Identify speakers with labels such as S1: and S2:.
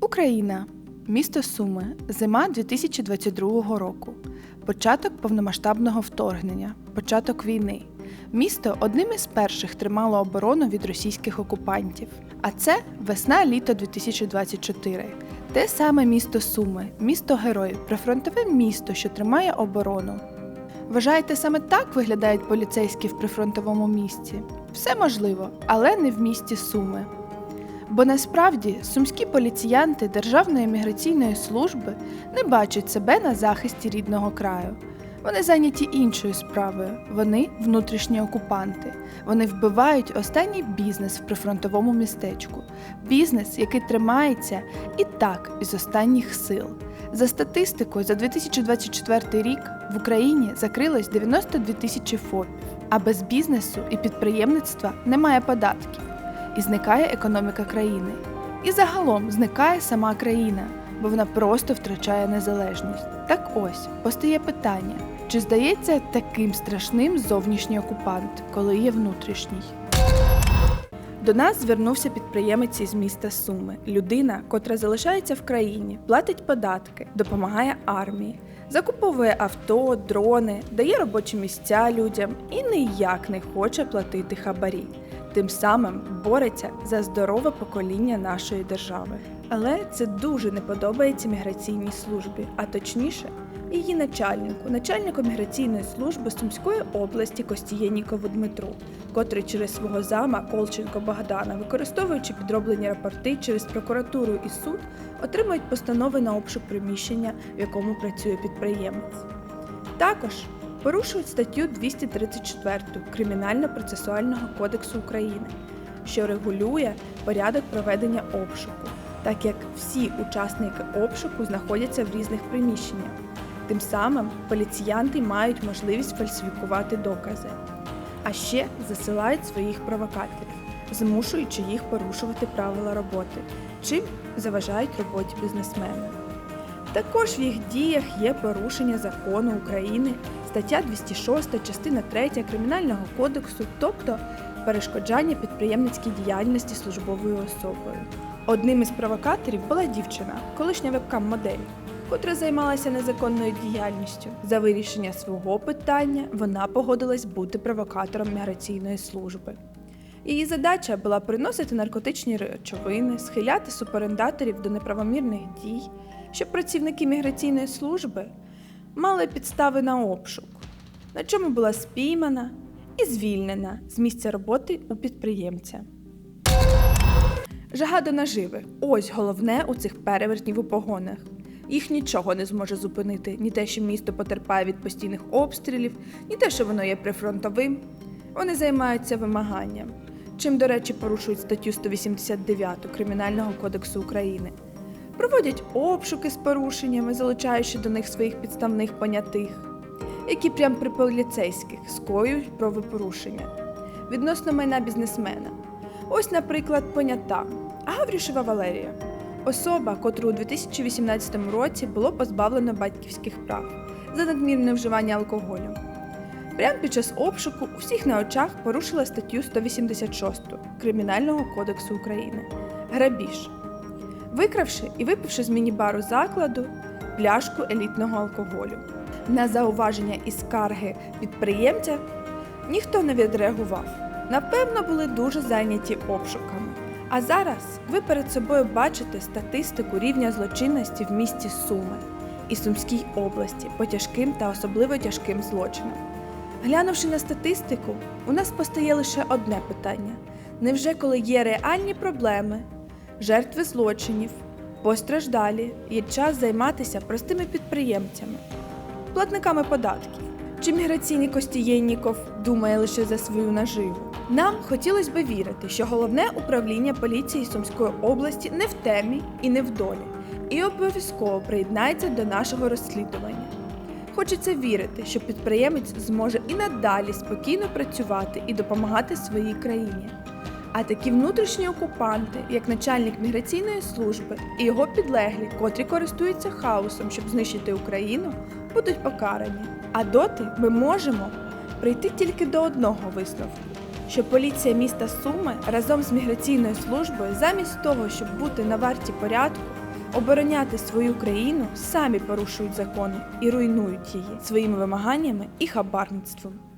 S1: Україна. Місто Суми. Зима 2022 року. Початок повномасштабного вторгнення. Початок війни. Місто одним із перших тримало оборону від російських окупантів. А це весна-літо 2024. Те саме місто Суми, місто Герой, прифронтове місто, що тримає оборону. Вважаєте, саме так виглядають поліцейські в прифронтовому місті? Все можливо, але не в місті Суми. Бо насправді сумські поліціянти Державної міграційної служби не бачать себе на захисті рідного краю. Вони зайняті іншою справою. Вони внутрішні окупанти. Вони вбивають останній бізнес в прифронтовому містечку. Бізнес, який тримається і так із останніх сил. За статистикою, за 2024 рік в Україні закрилось 92 тисячі ФОПів, а без бізнесу і підприємництва немає податків і зникає економіка країни. І загалом зникає сама країна, бо вона просто втрачає незалежність. Так ось постає питання: чи здається таким страшним зовнішній окупант, коли є внутрішній? До нас звернувся підприємець із міста Суми, людина, котра залишається в країні, платить податки, допомагає армії, закуповує авто, дрони, дає робочі місця людям і ніяк не хоче платити хабарі. Тим самим бореться за здорове покоління нашої держави. Але це дуже не подобається міграційній службі, а точніше, її начальнику, начальнику міграційної служби Сумської області Костієнікову Дмитру, котрий через свого зама Колченко Богдана, використовуючи підроблені рапорти через прокуратуру і суд, отримують постанови на обшук приміщення, в якому працює підприємець. Також порушують статтю 234 Кримінально-процесуального кодексу України, що регулює порядок проведення обшуку, так як всі учасники обшуку знаходяться в різних приміщеннях. Тим самим поліціянти мають можливість фальсифікувати докази, а ще засилають своїх провокаторів, змушуючи їх порушувати правила роботи, чим заважають роботі бізнесмена. Також в їх діях є порушення закону України, стаття 206, частина 3 Кримінального кодексу, тобто перешкоджання підприємницькій діяльності службовою особою. Одним із провокаторів була дівчина, колишня вебкам-модель, котра займалася незаконною діяльністю. За вирішення свого питання вона погодилась бути провокатором міграційної служби. Її задача була приносити наркотичні речовини, схиляти суперендаторів до неправомірних дій, щоб працівники міграційної служби мали підстави на обшук, на чому була спіймана і звільнена з місця роботи у підприємця. Жага до наживи ось головне у цих перевертнів у погонах. Їх нічого не зможе зупинити, ні те, що місто потерпає від постійних обстрілів, ні те, що воно є прифронтовим. Вони займаються вимаганням, чим, до речі, порушують статтю 189 Кримінального кодексу України. Проводять обшуки з порушеннями, залучаючи до них своїх підставних понятих, які прямо при поліцейських скоюють правопорушення відносно майна бізнесмена. Ось, наприклад, понята Гаврішева Валерія, особа, котру у 2018 році було позбавлено батьківських прав за надмірне вживання алкоголю. Прямо під час обшуку у всіх на очах порушила статтю 186 Кримінального кодексу України грабіж, викравши і випивши з міні-бару закладу пляшку елітного алкоголю. На зауваження і скарги підприємця ніхто не відреагував. Напевно, були дуже зайняті обшуками. А зараз ви перед собою бачите статистику рівня злочинності в місті Суми і Сумській області по тяжким та особливо тяжким злочинам. Глянувши на статистику, у нас постає лише одне питання: невже коли є реальні проблеми, жертви злочинів, постраждалі, є час займатися простими підприємцями, платниками податків? Чи міграційний Костієнніков думає лише за свою наживу? Нам хотілося б вірити, що головне управління поліції Сумської області не в темі і не в долі, і обов'язково приєднається до нашого розслідування. Хочеться вірити, що підприємець зможе і надалі спокійно працювати і допомагати своїй країні. А такі внутрішні окупанти, як начальник міграційної служби і його підлеглі, котрі користуються хаосом, щоб знищити Україну, будуть покарані. А доти ми можемо прийти тільки до одного висновку, що поліція міста Суми разом з міграційною службою, замість того, щоб бути на варті порядку, обороняти свою країну, самі порушують закони і руйнують її своїми вимаганнями і хабарництвом.